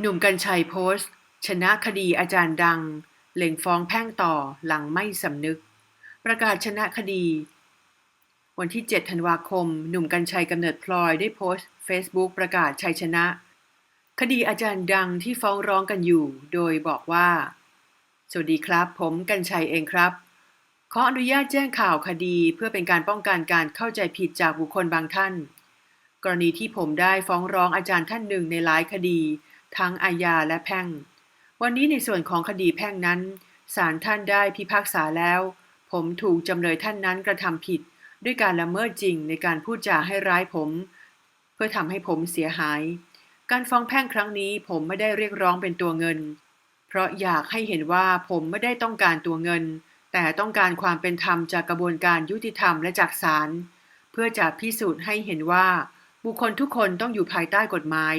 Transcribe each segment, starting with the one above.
หนุ่มกัญชัยโพสต์ ชนะคดีอาจารย์ดัง เล่งฟ้องแพ่งต่อหลังไม่สำนึก ประกาศชนะคดี วันที่ 7 ธันวาคม หนุ่มกัญชัยกำเนิดพลอยได้โพสต์ Facebook ประกาศชัยชนะ คดีอาจารย์ดังที่ฟ้องร้องกันอยู่ โดยบอกว่า สวัสดีครับ ผมกัญชัยเองครับ ขออนุญาตแจ้งข่าวคดีเพื่อเป็นการป้องกันการเข้าใจผิดจากบุคคลบางท่าน กรณีที่ผมได้ฟ้องร้องอาจารย์ท่านหนึ่งในหลายคดี ทั้งอาญาและแพ่ง วันนี้ในส่วนของคดีแพ่งนั้นศาลท่านได้พิพากษาแล้ว ผมถูกจำเลยท่านนั้นกระทำผิด ด้วยการละเมิดจริงในการพูดจาให้ร้ายผม เพื่อทำให้ผมเสียหาย การฟ้องแพ่งครั้งนี้ผมไม่ได้เรียกร้องเป็นตัวเงิน เพราะอยากให้เห็นว่าผมไม่ได้ต้องการตัวเงิน แต่ต้องการความเป็นธรรมจากกระบวนการยุติธรรมและจากศาลเพื่อจะพิสูจน์ให้เห็นว่า บุคคลทุกคนต้องอยู่ภายใต้กฎหมาย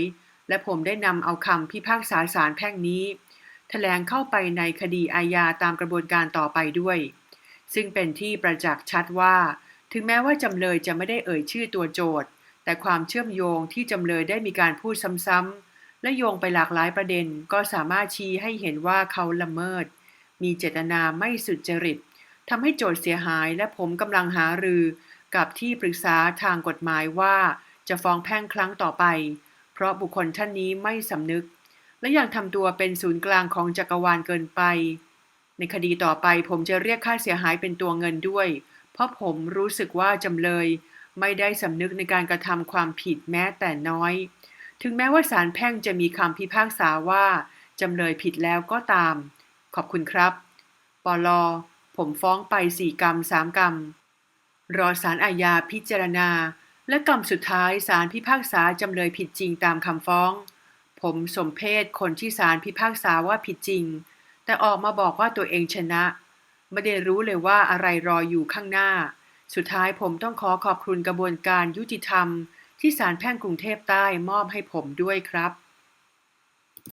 และผมได้นำเอาคำพิพากษาศาลแพ่งนี้แถลงเข้าไปในคดีอาญาตามกระบวนการต่อไปด้วย ซึ่งเป็นที่ประจักษ์ชัดว่า ถึงแม้ว่าจำเลยจะไม่ได้เอ่ยชื่อตัวโจทย์ แต่ความเชื่อมโยงที่จำเลยได้มีการพูดซ้ำๆและโยงไปหลากหลายประเด็น ก็สามารถชี้ให้เห็นว่าเขาละเมิด มีเจตนาไม่สุจริตทำให้โจทย์เสียหายและผมกำลังหารือ กับที่ปรึกษาทางกฎหมายว่าจะฟ้องแพ่งครั้งต่อไป เพราะบุคคลท่านนี้ไม่สำนึก และยังทำตัวเป็นศูนย์กลางของจักรวาลเกินไป ในคดีต่อไปผมจะเรียกค่าเสียหายเป็นตัวเงินด้วย เพราะผมรู้สึกว่าจำเลยไม่ได้สำนึกในการกระทำความผิดแม้แต่น้อย ถึงแม้ว่าศาลแพ่งจะมีคำพิพากษาว่าจำเลยผิดแล้วก็ตาม ขอบคุณครับ ปลอ ผมฟ้องไปสี่กรรมสามกรรม รอศาลอาญาพิจารณา และกรรมสุดท้ายศาลพิพากษาจำเลยผิดจริงตามคำฟ้อง ผมสมเพศคนที่ศาลพิพากษาว่าผิดจริง แต่ออกมาบอกว่าตัวเองชนะ ไม่ได้รู้เลยว่าอะไรรออยู่ข้างหน้า สุดท้ายผมต้องขอขอบคุณกระบวนการยุติธรรม ที่ศาลแพ่งกรุงเทพใต้มอบให้ผมด้วยครับ